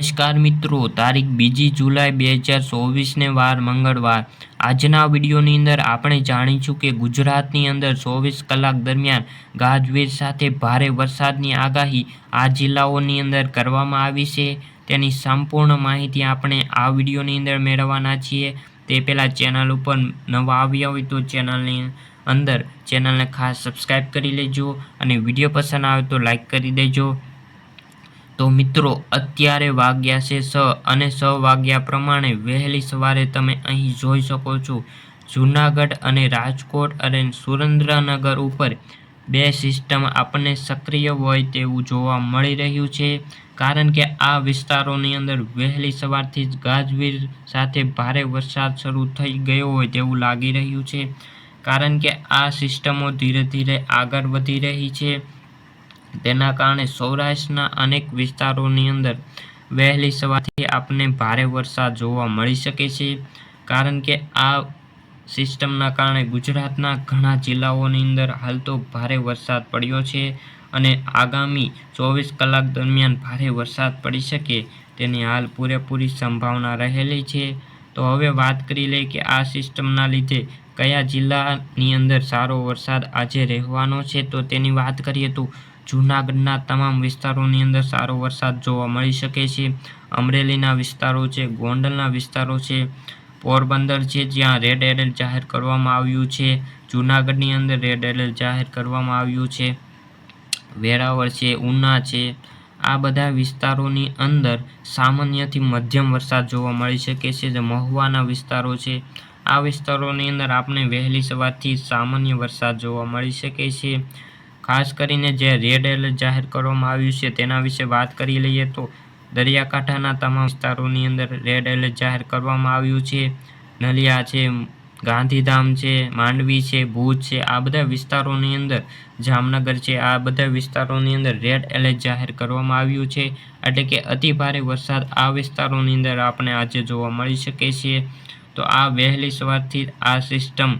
નમસ્કાર મિત્રો, તારીખ બીજી જુલાઈ બે હજાર ચોવીસને વાર મંગળવાર. આજના વિડીયોની અંદર આપણે જાણીશું કે ગુજરાતની અંદર ચોવીસ કલાક દરમિયાન ગાજવીજ સાથે ભારે વરસાદની આગાહી આ જિલ્લાઓની અંદર કરવામાં આવી છે. તેની સંપૂર્ણ માહિતી આપણે આ વિડીયોની અંદર મેળવવાના છીએ. તે પહેલાં ચેનલ ઉપર નવા આવ્યા હોય તો ચેનલની અંદર ચેનલને ખાસ સબસ્ક્રાઈબ કરી લેજો અને વીડિયો પસંદ આવે તો લાઈક કરી દેજો. તો મિત્રો, અત્યારે વાગ્યા છે સ અને સ વાગ્યા પ્રમાણે વહેલી સવારે તમે અહીં જોઈ શકો છો જૂનાગઢ અને રાજકોટ અને સુરેન્દ્રનગર ઉપર બે સિસ્ટમ આપણને સક્રિય હોય તેવું જોવા મળી રહ્યું છે. કારણ કે આ વિસ્તારોની અંદર વહેલી સવારથી જ ગાજવીજ સાથે ભારે વરસાદ શરૂ થઈ ગયો હોય તેવું લાગી રહ્યું છે. કારણ કે આ સિસ્ટમો ધીરે ધીરે આગળ વધી રહી છે. તેના કારણે સૌરાષ્ટ્રના અનેક વિસ્તારોની અંદર વહેલી સવારથી આપણને ભારે વરસાદ જોવા મળી શકે છે. કારણ કે આ સિસ્ટમના કારણે ગુજરાતના ઘણા જિલ્લાઓની અંદર હાલ તો ભારે વરસાદ પડ્યો છે અને આગામી ચોવીસ કલાક દરમિયાન ભારે વરસાદ પડી શકે તેની હાલ પૂરેપૂરી સંભાવના રહેલી છે. તો હવે વાત કરી લઈએ કે આ સિસ્ટમના લીધે કયા જિલ્લાની અંદર સારો વરસાદ આજે રહેવાનો છે. તો તેની વાત કરીએ તો જૂનાગઢના તમામ વિસ્તારોની અંદર સારો વરસાદ જોવા મળી શકે છે. અમરેલીના વિસ્તારો છે, ગોંડલના વિસ્તારો છે, પોરબંદર છે, જ્યાં રેડ એલર્ટ જાહેર કરવામાં આવ્યું છે. જૂનાગઢની અંદર રેડ એલર્ટ જાહેર કરવામાં આવ્યું છે. વેરાવળ છે, ઉના છે, આ બધા વિસ્તારોની અંદર સામાન્યથી મધ્યમ વરસાદ જોવા મળી શકે છે. જે મહુવાના વિસ્તારો છે, આ વિસ્તારોની અંદર આપણે વહેલી સવારથી સામાન્ય વરસાદ જોવા મળી શકે છે. ખાસ કરીને જે રેડ એલર્ટ જાહેર કરવામાં આવ્યું છે તેના વિશે વાત કરી લઈએ તો દરિયાકાંઠાના તમામ વિસ્તારોની અંદર રેડ એલર્ટ જાહેર કરવામાં આવ્યું છે. નલિયા છે, ગાંધીધામ છે, માંડવી છે, ભુજ છે, આ બધા વિસ્તારોની અંદર, જામનગર છે, આ બધા વિસ્તારોની અંદર રેડ એલર્ટ જાહેર કરવામાં આવ્યું છે. એટલે કે અતિભારે વરસાદ આ વિસ્તારોની અંદર આપણે આજે જોવા મળી શકે છે. તો આ વહેલી સવારથી આ સિસ્ટમ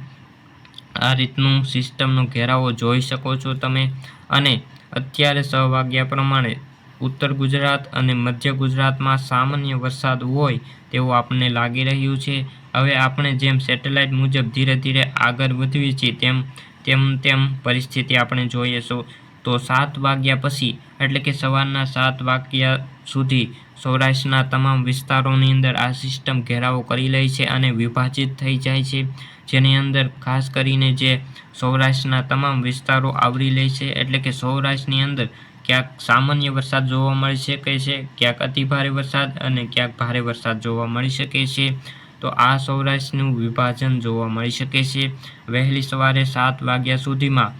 આ રીતનું સિસ્ટમનો ઘેરાવો જોઈ શકો છો તમે. અને અત્યારે છ વાગ્યા પ્રમાણે ઉત્તર ગુજરાત અને મધ્ય ગુજરાતમાં સામાન્ય વરસાદ હોય તેવું આપણને લાગી રહ્યું છે. હવે આપણે જેમ સેટેલાઇટ મુજબ ધીરે ધીરે આગળ વધીએ છીએ તેમ તેમ તેમ પરિસ્થિતિ આપણે જોઈએ છો તો સાત વાગ્યા પછી, એટલે કે સવારના સાત વાગ્યા સુધી, સૌરાષ્ટ્રના તમામ વિસ્તારોની અંદર આ સિસ્ટમ ઘેરાવો કરી લે છે અને વિભાજિત થઈ જાય છે. જેની અંદર ખાસ કરીને જે સૌરાષ્ટ્રના તમામ વિસ્તારો આવરી લે છે, એટલે કે સૌરાષ્ટ્રની અંદર ક્યાંક સામાન્ય વરસાદ જોવા મળી શકે છે, ક્યાંક અતિ ભારે વરસાદ અને ક્યાંક ભારે વરસાદ જોવા મળી શકે છે. તો આ સૌરાષ્ટ્રનું વિભાજન જોવા મળી શકે છે. વહેલી સવારે સાત વાગ્યા સુધીમાં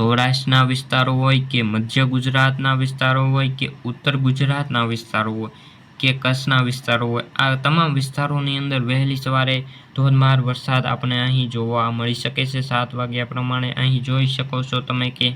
સૌરાષ્ટ્રના વિસ્તારો હોય કે મધ્ય ગુજરાતના વિસ્તારો હોય કે ઉત્તર ગુજરાતના વિસ્તારો હોય કે કચ્છના વિસ્તારો હોય, આ તમામ વિસ્તારોની અંદર વહેલી સવારે ધોધમાર વરસાદ આપણે અહીં જોવા મળી શકે છે. સાત વાગ્યા પ્રમાણે અહીં જોઈ શકો છો તમે કે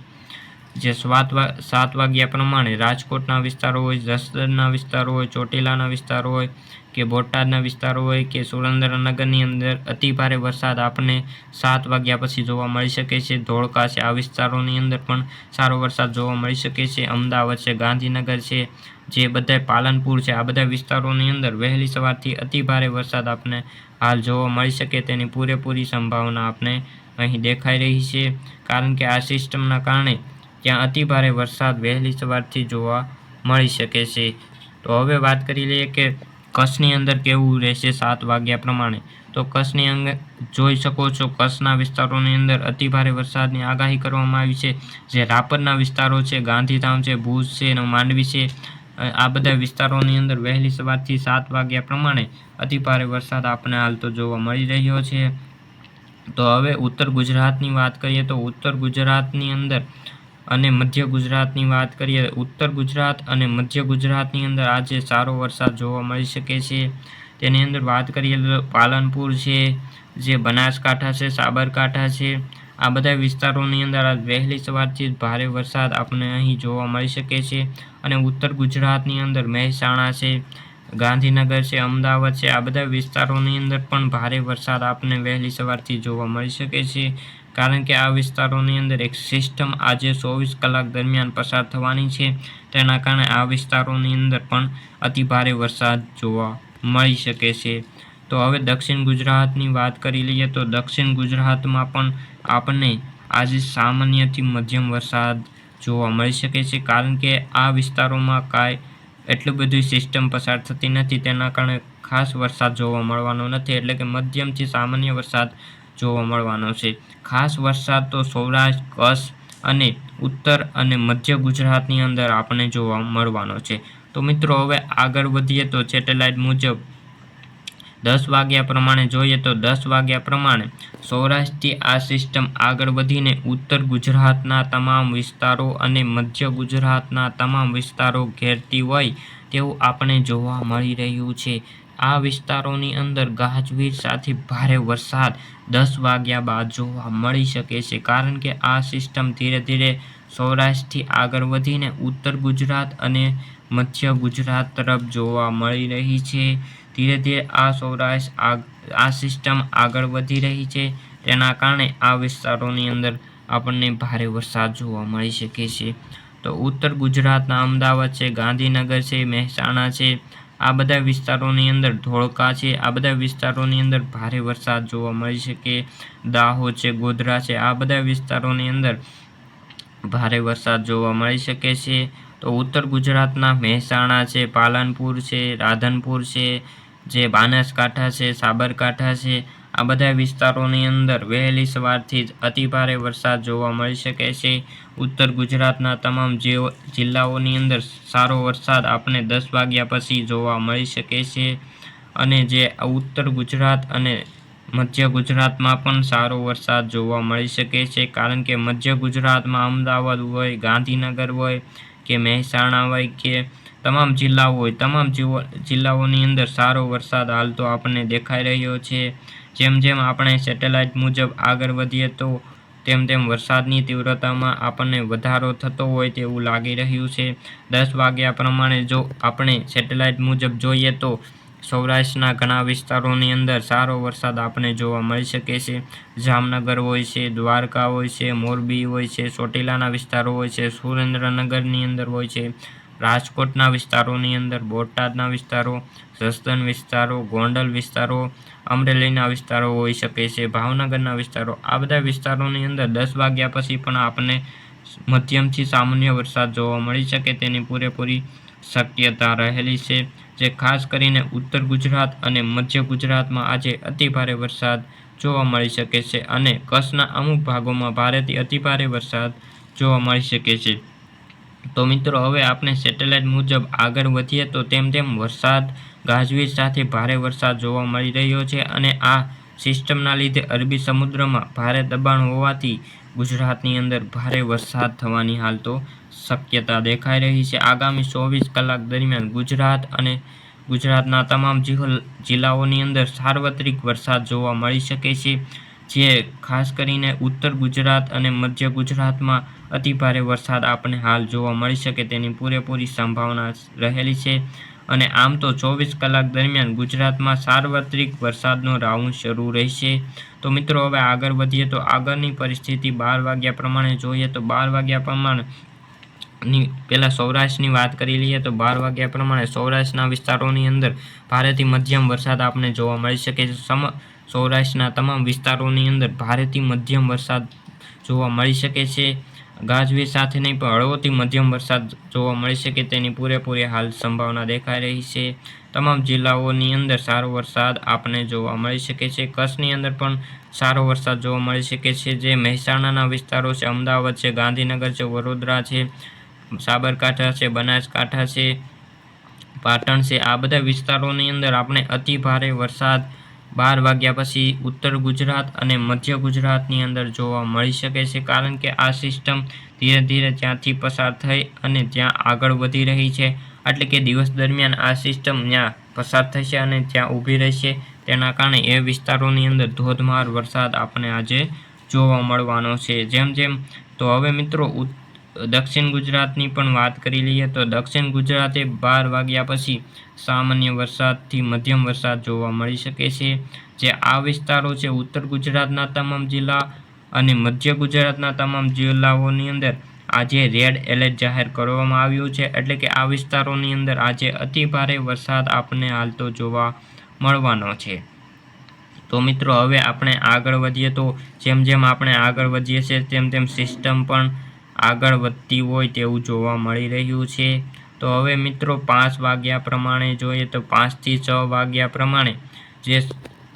જે સાત સાત વાગ્યા પ્રમાણે રાજકોટના વિસ્તારો હોય, જસદણના વિસ્તારો હોય, ચોટીલાના વિસ્તારો હોય કે બોટાદના વિસ્તારો હોય કે સુરેન્દ્રનગરની અંદર અતિ ભારે વરસાદ આપણને સાત વાગ્યા પછી જોવા મળી શકે છે. ધોળકા છે આ વિસ્તારોની અંદર પણ સારો વરસાદ જોવા મળી શકે છે. અમદાવાદ છે, ગાંધીનગર છે, જે બધા પાલનપુર છે, આ બધા વિસ્તારોની અંદર વહેલી સવારથી અતિ ભારે વરસાદ આપને હાલ જોવા મળી શકે. તેની પૂરેપૂરી સંભાવના આપણે અહીં દેખાઈ રહી છે. કારણ કે આ સિસ્ટમના કારણે ત્યાં અતિ ભારે વરસાદ વહેલી સવારથી જોવા મળી શકે છે. તો હવે વાત કરી લઈએ કે કચ્છની અંદર કેવું રહેશે સાત વાગ્યા પ્રમાણે. તો કચ્છની અંગે, જોઈ શકો છો કચ્છના વિસ્તારોની અંદર અતિભારે વરસાદની આગાહી કરવામાં આવી છે. જે રાપરના વિસ્તારો છે, ગાંધીધામ છે, ભુજ છે અને માંડવી છે આ બધા વિસ્તારોની અંદર વહેલી સવારથી સાત વાગ્યા પ્રમાણે અતિભારે વરસાદ આપણને હાલ તો જોવા મળી રહ્યો છે. તો હવે ઉત્તર ગુજરાતની વાત કરીએ તો ઉત્તર ગુજરાતની અંદર અને મધ્ય ગુજરાતની વાત કરીએ, ઉત્તર ગુજરાત અને મધ્ય ગુજરાતની અંદર આજે સારો વરસાદ જોવા મળી શકે છે. તેની અંદર વાત કરીએ તો પાલનપુર છે, જે બનાસકાંઠા છે, સાબરકાંઠા છે. આ બધા વિસ્તારોની અંદર આજ વહેલી સવારથી જ ભારે વરસાદ આપણને અહીં જોવા મળી શકે છે. અને ઉત્તર ગુજરાતની અંદર મહેસાણા છે ગાંધીનગર છે, અમદાવાદ છે, આ બધા વિસ્તારોની અંદર પણ ભારે વરસાદ આપને વહેલી સવારથી જોવા મળી શકે છે. કારણ કે આ વિસ્તારોની અંદર એક સિસ્ટમ આજે ચોવીસ કલાક દરમિયાન પસાર થવાની છે. તેના કારણે આ વિસ્તારોની અંદર પણ અતિભારે વરસાદ જોવા મળી શકે છે. તો હવે દક્ષિણ ગુજરાતની વાત કરી લઈએ તો દક્ષિણ ગુજરાતમાં પણ આપણને આજે સામાન્યથી મધ્યમ વરસાદ જોવા મળી શકે છે. કારણ કે આ વિસ્તારોમાં કાંઈ એટલી બધી સિસ્ટમ પસાર થતી નથી. તેના કારણે ખાસ વરસાદ જોવા મળવાનો નથી. એટલે કે મધ્યમથી સામાન્ય વરસાદ જોવા મળવાનો છે. ખાસ વરસાદ તો સૌરાષ્ટ્ર, કચ્છ અને ઉત્તર અને મધ્ય ગુજરાતની અંદર આપણને જોવા મળવાનો છે. તો મિત્રો, હવે આગળ વધીએ તો સેટેલાઇટ મુજબ દસ વાગ્યા પ્રમાણે જોઈએ તો દસ વાગ્યા પ્રમાણે સૌરાષ્ટ્રથી આ સિસ્ટમ આગળ વધીને ઉત્તર ગુજરાતના તમામ વિસ્તારો અને મધ્ય ગુજરાતના તમામ વિસ્તારો ઘેરતી હોય તેવું આપણે જોવા મળી રહ્યું છે. આ વિસ્તારોની અંદર ગાજવીજ સાથે ભારે વરસાદ દસ વાગ્યા બાદ જોવા મળી શકે છે. કારણ કે આ સિસ્ટમ ધીરે ધીરે સૌરાષ્ટ્રથી આગળ વધીને ઉત્તર ગુજરાત અને મધ્ય ગુજરાત તરફ જોવા મળી રહી છે. ધીરે ધીરે આ સૌરાષ્ટ્ર આ સિસ્ટમ આગળ વધી રહી છે. તેના કારણે આ વિસ્તારોની અંદર આપણને ભારે વરસાદ જોવા મળી શકે છે. તો ઉત્તર ગુજરાતના અમદાવાદ છે, ગાંધીનગર છે, મહેસાણા છે, આ બધા વિસ્તારોની અંદર ધોળકા છે. આ બધા વિસ્તારોની અંદર ભારે વરસાદ જોવા મળી શકે. દાહોદ છે, ગોધરા છે, આ બધા વિસ્તારોની અંદર ભારે વરસાદ જોવા મળી શકે છે. તો ઉત્તર ગુજરાતના મહેસાણા છે, પાલનપુર છે, રાધનપુર છે જે બનાસકાંઠા છે, સાબરકાંઠા છે, આ બધા વિસ્તારોની અંદર વહેલી સવારથી જ અતિભારે વરસાદ જોવા મળી શકે છે. ઉત્તર ગુજરાતના તમામ જિલ્લાઓની અંદર સારો વરસાદ આપણે દસ વાગ્યા પછી જોવા મળી શકે છે અને જે ઉત્તર ગુજરાત અને મધ્ય ગુજરાતમાં પણ સારો વરસાદ જોવા મળી શકે છે. કારણ કે મધ્ય ગુજરાતમાં અમદાવાદ હોય, ગાંધીનગર હોય કે મહેસાણા હોય કે તમામ જિલ્લાઓ હોય તમામ જિલ્લાઓની અંદર સારો વરસાદ હાલ તો આપણને દેખાઈ રહ્યો છે. જેમ જેમ આપણે સેટેલાઇટ મુજબ આગળ વધીએ તો તેમ તેમ વરસાદની તીવ્રતામાં આપણને વધારો થતો હોય તેવું લાગી રહ્યું છે. દસ વાગ્યા પ્રમાણે જો આપણે સેટેલાઇટ મુજબ જોઈએ તો સૌરાષ્ટ્રના ઘણા વિસ્તારોની અંદર સારો વરસાદ આપણને જોવા મળી શકે છે. જામનગર હોય છે, દ્વારકા હોય છે, મોરબી હોય છે, ચોટીલાના વિસ્તારો હોય છે, સુરેન્દ્રનગરની અંદર હોય છે. રાજકોટના વિસ્તારોની અંદર, બોટાદના વિસ્તારો સસ્તન વિસ્તારો, ગોંડલ વિસ્તારો, અમરેલીના વિસ્તારો હોઈ શકે છે, ભાવનગરના વિસ્તારો. આ બધા વિસ્તારોની અંદર દસ વાગ્યા પછી પણ આપણને મધ્યમથી સામાન્ય વરસાદ જોવા મળી શકે, તેની પૂરેપૂરી શક્યતા રહેલી છે, જે ખાસ કરીને ઉત્તર ગુજરાત અને મધ્ય ગુજરાતમાં આજે અતિભારે વરસાદ જોવા મળી શકે છે અને કચ્છના અમુક ભાગોમાં ભારેથી અતિભારે વરસાદ જોવા મળી શકે છે. તો મિત્રો, હવે આપણે સેટેલાઇટ મુજબ આગળ વધીએ તો તેમ તેમ વરસાદ, ગાજવીજ સાથે ભારે વરસાદ જોવા મળી રહ્યો છે અને આ સિસ્ટમના લીધે અરબી સમુદ્રમાં ભારે દબાણ હોવાથી ગુજરાતની અંદર ભારે વરસાદ થવાની હાલ તો શક્યતા દેખાઈ રહી છે. આગામી ચોવીસ કલાક દરમિયાન ગુજરાત અને ગુજરાતના તમામ જિલ્લાઓની અંદર સાર્વત્રિક વરસાદ જોવા મળી શકે છે, જે ખાસ કરીને ઉત્તર ગુજરાત અને મધ્ય ગુજરાતમાં અતિભારે વરસાદ આપણને હાલ જોવા મળી શકે તેની પૂરેપૂરી સંભાવના રહેલી છે. અને આમ તો ચોવીસ કલાક દરમિયાન ગુજરાતમાં સાર્વત્રિક વરસાદનો રાઉન્ડ શરૂ રહેશે. તો મિત્રો, હવે આગળ વધીએ તો આગળની પરિસ્થિતિ બાર વાગ્યા પ્રમાણે જોઈએ તો બાર વાગ્યા પ્રમાણે ની પહેલાં સૌરાષ્ટ્રની વાત કરી લઈએ તો બાર વાગ્યા પ્રમાણે સૌરાષ્ટ્રના વિસ્તારોની અંદર ભારેથી મધ્યમ વરસાદ આપણે જોવા મળી શકે છે. સમ, સૌરાષ્ટ્રના તમામ વિસ્તારોની અંદર ભારેથી મધ્યમ વરસાદ જોવા મળી શકે છે. ગાજવીજ સાથે નહીં, પણ હળવોથી મધ્યમ વરસાદ જોવા મળી શકે તેની પૂરેપૂરી હાલ સંભાવના દેખાઈ રહી છે. તમામ જિલ્લાઓની અંદર સારો વરસાદ આપણને જોવા મળી શકે છે. કચ્છની અંદર પણ સારો વરસાદ જોવા મળી શકે છે. જે મહેસાણાના વિસ્તારો છે, અમદાવાદ છે, ગાંધીનગર છે, વડોદરા છે, સાબરકાંઠા છે, બનાસકાંઠા છે, પાટણ છે, આ બધા વિસ્તારોની અંદર આપણે અતિ ભારે વરસાદ બાર વાગ્યા પછી ઉત્તર ગુજરાત અને મધ્ય ગુજરાતની અંદર જોવા મળી શકે છે, કારણ કે આ સિસ્ટમ ધીરે ધીરે ત્યાંથી પસાર થઈ અને ત્યાં આગળ વધી રહી છે. એટલે કે દિવસ દરમિયાન આ સિસ્ટમ ત્યાં પસાર થશે અને ત્યાં ઊભી રહેશે. તેના કારણે એ વિસ્તારોની અંદર ધોધમાર વરસાદ આપણે આજે જોવા મળવાનો છે. જેમ જેમ તો હવે મિત્રો દક્ષિણ ગુજરાતની પણ વાત કરી લઈએ તો દક્ષિણ ગુજરાતે બાર વાગ્યા પછી સામાન્ય વરસાદથી મધ્યમ વરસાદ જોવા મળી શકે છે. જે આ વિસ્તારો છે, ઉત્તર ગુજરાતના તમામ જિલ્લા અને મધ્ય ગુજરાતના તમામ જિલ્લાઓની અંદર આજે રેડ એલર્ટ જાહેર કરવામાં આવ્યું છે. એટલે કે આ વિસ્તારોની અંદર આજે અતિ ભારે વરસાદ આપણને હાલતો જોવા મળવાનો છે. તો મિત્રો, હવે આપણે આગળ વધીએ તો જેમ જેમ આપણે આગળ વધીએ છીએ, તેમ તેમ સિસ્ટમ પણ આગળ વધતી હોય તેવું જોવા મળી રહ્યું છે. તો હવે મિત્રો પાંચ વાગ્યા પ્રમાણે જોઈએ તો પાંચથી છ વાગ્યા પ્રમાણે જે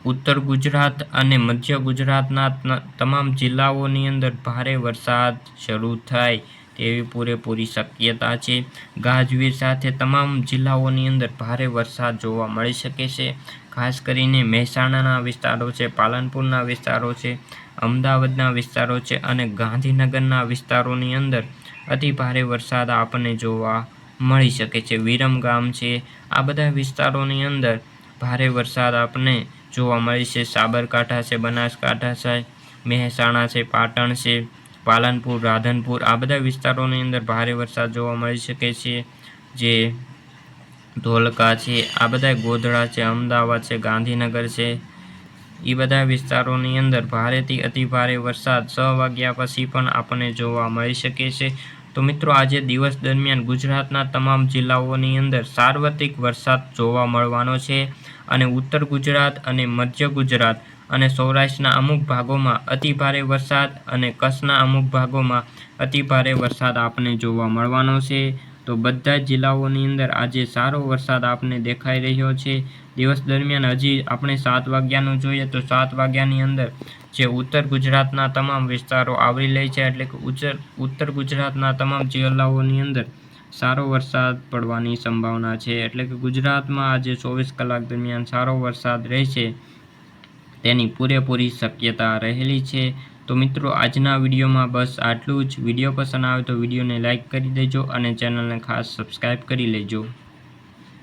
ઉત્તર ગુજરાત અને મધ્ય ગુજરાતના તમામ જિલ્લાઓની અંદર ભારે વરસાદ શરૂ થાય તેવી પૂરેપૂરી શક્યતા છે. ગાજવીજ સાથે તમામ જિલ્લાઓની અંદર ભારે વરસાદ જોવા મળી શકે છે. ખાસ કરીને મહેસાણાના વિસ્તારો છે, પાલનપુરના વિસ્તારો છે અમદાવાદના વિસ્તારો છે અને ગાંધીનગરના વિસ્તારોની અંદર અતિ ભારે વરસાદ આપણને જોવા મળી શકે છે. વિરમગામ છે. આ બધા વિસ્તારોની અંદર ભારે વરસાદ આપણને જોવા મળી છે. સાબરકાંઠા છે, બનાસકાંઠા છે, મહેસાણા છે, પાટણ છે, પાલનપુર, રાધનપુર આ બધા વિસ્તારોની અંદર ભારે વરસાદ જોવા મળી શકે છે. જે ધોલકા છે, આ બધા ગોધડા છે, અમદાવાદ છે, ગાંધીનગર છે એ બધા વિસ્તારોની અંદર ભારેથી અતિભારે વરસાદ છ વાગ્યા પછી પણ આપણને જોવા મળી શકે છે. તો મિત્રો, આજે દિવસ દરમિયાન ગુજરાતના તમામ જિલ્લાઓની અંદર સાર્વત્રિક વરસાદ જોવા મળવાનો છે અને ઉત્તર ગુજરાત અને મધ્ય ગુજરાત અને સૌરાષ્ટ્રના અમુક ભાગોમાં અતિભારે વરસાદ અને કચ્છના અમુક ભાગોમાં અતિભારે વરસાદ આપને જોવા મળવાનો છે. તો બધા જિલ્લાઓની અંદર આજે સારો વરસાદ આપને દેખાઈ રહ્યો છે. દિવસ દરમિયાન હજી આપણે સાત વાગ્યાનું જોઈએ તો સાત વાગ્યાની અંદર જે ઉત્તર ગુજરાતના તમામ વિસ્તારો આવરી લે છે એટલે કે ઉત્તર ઉત્તર ગુજરાતના તમામ જિલ્લાઓની અંદર સારો વરસાદ પડવાની સંભાવના છે. એટલે કે ગુજરાતમાં આજે ચોવીસ કલાક દરમિયાન સારો વરસાદ રહેશે, તેની પૂરેપૂરી શક્યતા રહેલી છે. તો મિત્રો, આજના વિડીયોમાં બસ આટલું જ. વીડિયો પસંદ આવે તો વિડીયોને લાઇક કરી દેજો અને ચેનલને ખાસ સબસ્ક્રાઈબ કરી લેજો.